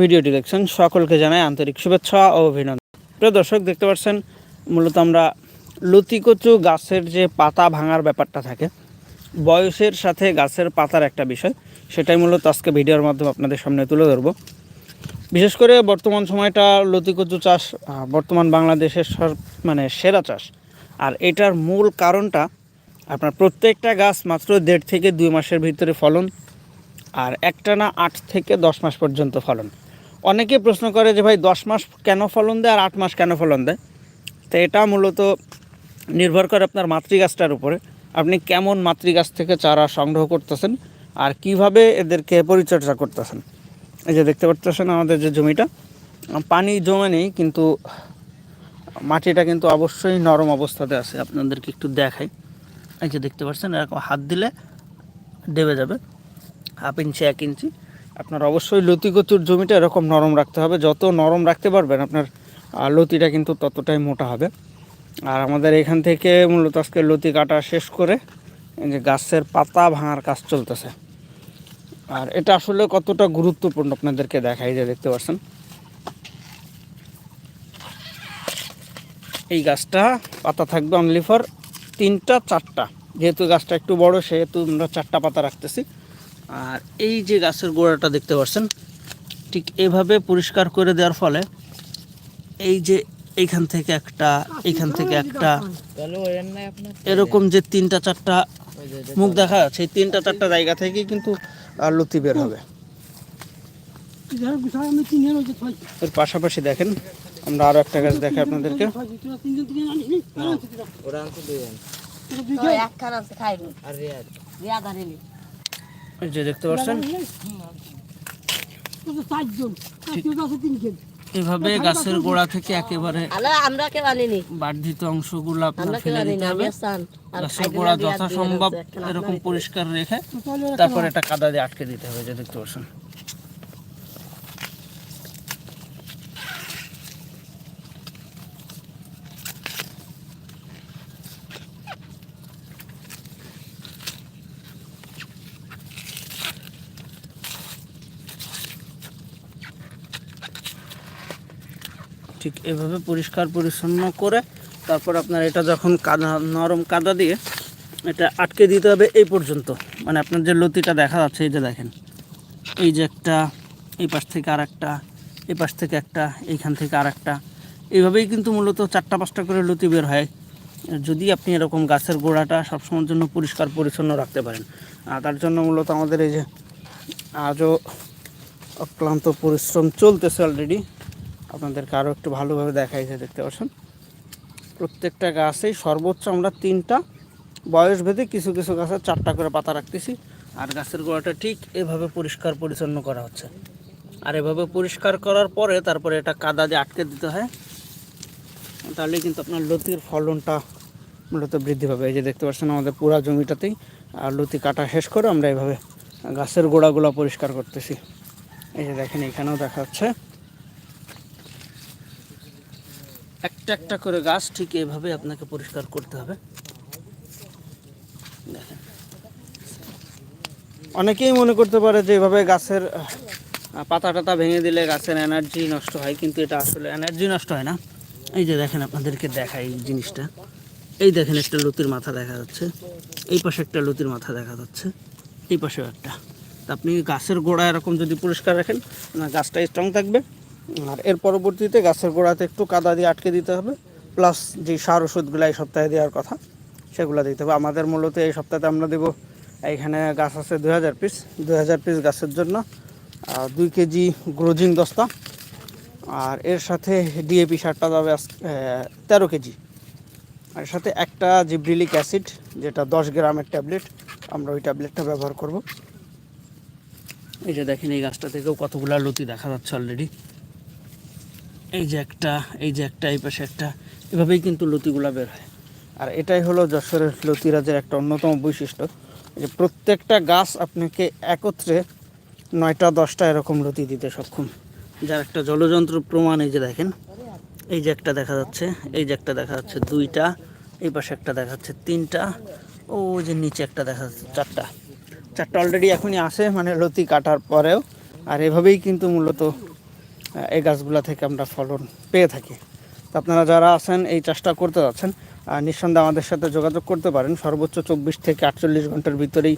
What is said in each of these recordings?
ভিডিওটি দেখছেন সকলকে জানাই আন্তরিক শুভেচ্ছা ও অভিনন্দন। প্রিয় দর্শক, দেখতে পাচ্ছেন, মূলত আমরা লতিকচু গাছের যে পাতা ভাঙার ব্যাপারটা থাকে, বয়সের সাথে গাছের পাতার একটা বিষয়, সেটাই মূলত আজকে ভিডিওর মাধ্যমে আপনাদের সামনে তুলে ধরবো। বিশেষ করে বর্তমান সময়টা লতিকচু চাষ বর্তমান বাংলাদেশের মানে সেরা চাষ। আর এটার মূল কারণটা, আপনার প্রত্যেকটা গাছ মাত্র দেড় থেকে দুই মাসের ভিতরে ফলন, আর একটানা আট থেকে দশ মাস পর্যন্ত ফলন। অনেকে প্রশ্ন করে যে ভাই দশ মাস কেন ফলন দেয় আর আট মাস কেন ফলন দেয়? তো এটা মূলত নির্ভর করে আপনার মাতৃগাছটার উপরে। আপনি কেমন মাতৃগাছ থেকে চারা সংগ্রহ করতেছেন আর কীভাবে এদেরকে পরিচর্যা করতেছেন? এই যে দেখতে পাচ্ছেন আমাদের যে জমিটা, পানি জমে নেই, কিন্তু মাটিটা কিন্তু অবশ্যই নরম অবস্থাতে আছে। আপনাদেরকে একটু দেখাই। এই যে দেখতে পাচ্ছেন এরকম হাত দিলে ডেবে যাবে। হাফ ইঞ্চি, এক ইঞ্চি। আপনার অবশ্যই লতি কচুর জমিটা এরকম নরম রাখতে হবে। যত নরম রাখতে পারবেন, আপনার লতিটা কিন্তু ততটাই মোটা হবে। আর আমাদের এখান থেকে মূলত আজকে লতি কাটা শেষ করে যে গাছের পাতা ভাঙার কাজ চলতেছে। আর এটা আসলে কতটা গুরুত্বপূর্ণ আপনাদেরকে দেখাই যে দেখতে পাচ্ছেন? এই গাছটা পাতা থাকবে অনলি ফর তিনটা, চারটা। যেহেতু গাছটা একটু বড়, সেহেতু আমরা চারটা পাতা রাখতেছি। আর এই যে গাছের গোড়াটা দেখতে পাচ্ছেন ঠিক এভাবে পরিষ্কার করে দেওয়ার ফলে এই যে এইখান থেকে একটা এইখান থেকে একটা এরকম যে তিনটা চারটা মুখ দেখা যাচ্ছে এই তিনটা চারটা জায়গা থেকে কিন্তু লতি বের হবে। এর পাশাপাশি দেখেন আমরা আরও একটা গাছ দেখাই আপনাদেরকে। একখান যে দেখতে পাচ্ছেন? এভাবে গাছের গোড়া থেকে একেবারে আমরা কেউ আনিনি বর্ধিত অংশগুলো আপনার ফেলে দিতে হবে। আর গাছের গোড়া যথাসম্ভব এরকম পরিষ্কার রেখে তারপর এটা কাদা দিয়ে আটকে দিতে হবে যে দেখতে পাচ্ছেন। ঠিক এভাবে পরিষ্কার পরিচ্ছন্ন করে তারপর আপনার এটা যখন কাদা, নরম কাদা দিয়ে এটা আটকে দিতে হবে এই পর্যন্ত। মানে আপনার যে লতিটা দেখা যাচ্ছে, এই যে দেখেন। এই যে একটা, এই পাশ থেকে আর একটা এই পাশ থেকে একটা, এইখান থেকে আর একটা এইভাবেই কিন্তু মূলত চারটা, পাঁচটা করে লতি বের হয়। যদি আপনি এরকম গাছের গোড়াটা সবসময়ের জন্য পরিষ্কার পরিচ্ছন্ন রাখতে পারেন। আর তার জন্য মূলত আমাদের এই যে আজও অক্লান্ত পরিশ্রম চলতেছে অলরেডি আপনাদেরকে আরও একটু ভালোভাবে দেখাই যে দেখতে পাচ্ছেন? প্রত্যেকটা গাছেই সর্বোচ্চ আমরা তিনটা বয়স ভেদে কিছু কিছু গাছে চারটা করে পাতা রাখতেছি, আর গাছের গোড়াটা ঠিক এভাবে পরিষ্কার পরিচ্ছন্ন করা হচ্ছে। আর এভাবে পরিষ্কার করার পরে তারপরে এটা কাদা দিয়ে আটকে দিতে হয়। তাহলে কিন্তু আপনার লতির ফলনটা মূলত বৃদ্ধি পাবে। এই যে দেখতে পাচ্ছেন আমাদের পুরা জমিটাতেই, আর লতি কাটা শেষ করে আমরা এভাবে গাছের গোড়াগুলো পরিষ্কার করতেছি। এই যে দেখেন, এখানেও দেখা যাচ্ছে। একটা করে গাছ ঠিক এভাবে আপনাকে পরিষ্কার করতে হবে। অনেকেই মনে করতে পারে যে এভাবে গাছের পাতা টাতা ভেঙে দিলে গাছের এনার্জি নষ্ট হয়, কিন্তু এটা আসলে এনার্জি নষ্ট হয় না। এই যে দেখেন আপনাদেরকে দেখাই এই জিনিসটা। এই দেখেন একটা লতির মাথা দেখা যাচ্ছে। এই পাশে একটা লতির মাথা দেখা যাচ্ছে। এই পাশেও একটা। আপনি গাছের গোড়া এরকম যদি পরিষ্কার রাখেন গাছটা স্ট্রং থাকবে। আর এর পরবর্তীতে গাছের গোড়াতে একটু কাদা দিয়ে আটকে দিতে হবে প্লাস যে সার ওষুধগুলো এই সপ্তাহে দেওয়ার কথা, সেগুলো দিতে হবে। আমাদের মূলত এই সপ্তাহে আমরা দেবো এইখানে গাছ আছে দুই হাজার পিস দুই হাজার পিস গাছের জন্য দুই কেজি গ্রোজিং দস্তা, আর এর সাথে ডিএপি সারটা যাবে তেরো কেজি। আর সাথে একটা জিব্রিলিক অ্যাসিড যেটা দশ গ্রামের ট্যাবলেট আমরা ওই ট্যাবলেটটা ব্যবহার করব। এই যে দেখেন এই গাছটা থেকেও কতগুলো লতি দেখা যাচ্ছে অলরেডি এই যে একটা, এই যে একটা, এই পাশে একটা, এভাবেই কিন্তু লতিগুলা বের হয়। আর এটাই হলো যশোরের লতিরাজের একটা অন্যতম বৈশিষ্ট্য, যে প্রত্যেকটা গাছ আপনাকে একত্রে নয়টা, দশটা এরকম লতি দিতে সক্ষম। যার একটা জলযন্ত্র প্রমাণ, এই যে দেখেন, এই যে একটা দেখা যাচ্ছে, এই যে একটা দেখা যাচ্ছে দুইটা, এই পাশে একটা দেখা যাচ্ছে তিনটা, ও যে নিচে একটা দেখা যাচ্ছে চারটা। চারটা অলরেডি এখনই আসে মানে লতি কাটার পরেও, আর এভাবেই কিন্তু মূলত এই গাছগুলা থেকে আমরা ফলন পেয়ে থাকি। তো আপনারা যারা আছেন, এই চাষটা করতে যাচ্ছেন নিঃসন্দেহে আমাদের সাথে যোগাযোগ করতে পারেন। সর্বোচ্চ চব্বিশ থেকে আটচল্লিশ ঘণ্টার ভিতরেই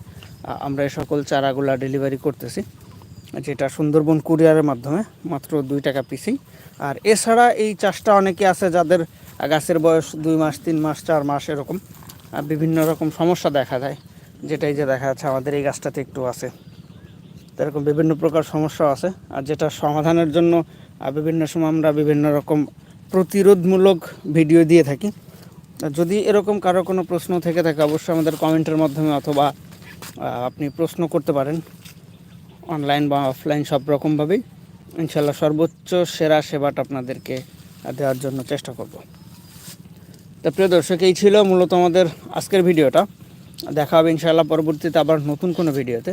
আমরা এই সকল চারাগুলা ডেলিভারি করতেছি। যেটা সুন্দরবন কুরিয়ারের মাধ্যমে মাত্র দুই টাকা পিসি আর এছাড়া এই চাষটা অনেকে আছে যাদের গাছের বয়স দুই মাস, তিন মাস, চার মাস এরকম। বিভিন্ন রকম সমস্যা দেখা যায় যেটাই যে দেখা যাচ্ছে, আমাদের এই গাছটাতে একটু আছে। এরকম বিভিন্ন প্রকার সমস্যা আছে। আর যেটা সমাধানের জন্য বিভিন্ন সময় আমরা বিভিন্ন রকম প্রতিরোধমূলক ভিডিও দিয়ে থাকি। যদি এরকম কারও কোনো প্রশ্ন থেকে থাকে, অবশ্যই আমাদের কমেন্টের মাধ্যমে অথবা আপনি প্রশ্ন করতে পারেন। অনলাইন বা অফলাইন সব রকমভাবেই। ইনশাল্লাহ সর্বোচ্চ সেরা সেবাটা আপনাদেরকে দেওয়ার জন্য চেষ্টা করব। তো প্রিয় দর্শক, এই ছিল মূলত আমাদের আজকের ভিডিওটা। দেখা হবে ইনশাআল্লাহ পরবর্তীতে আবার নতুন কোনো ভিডিওতে।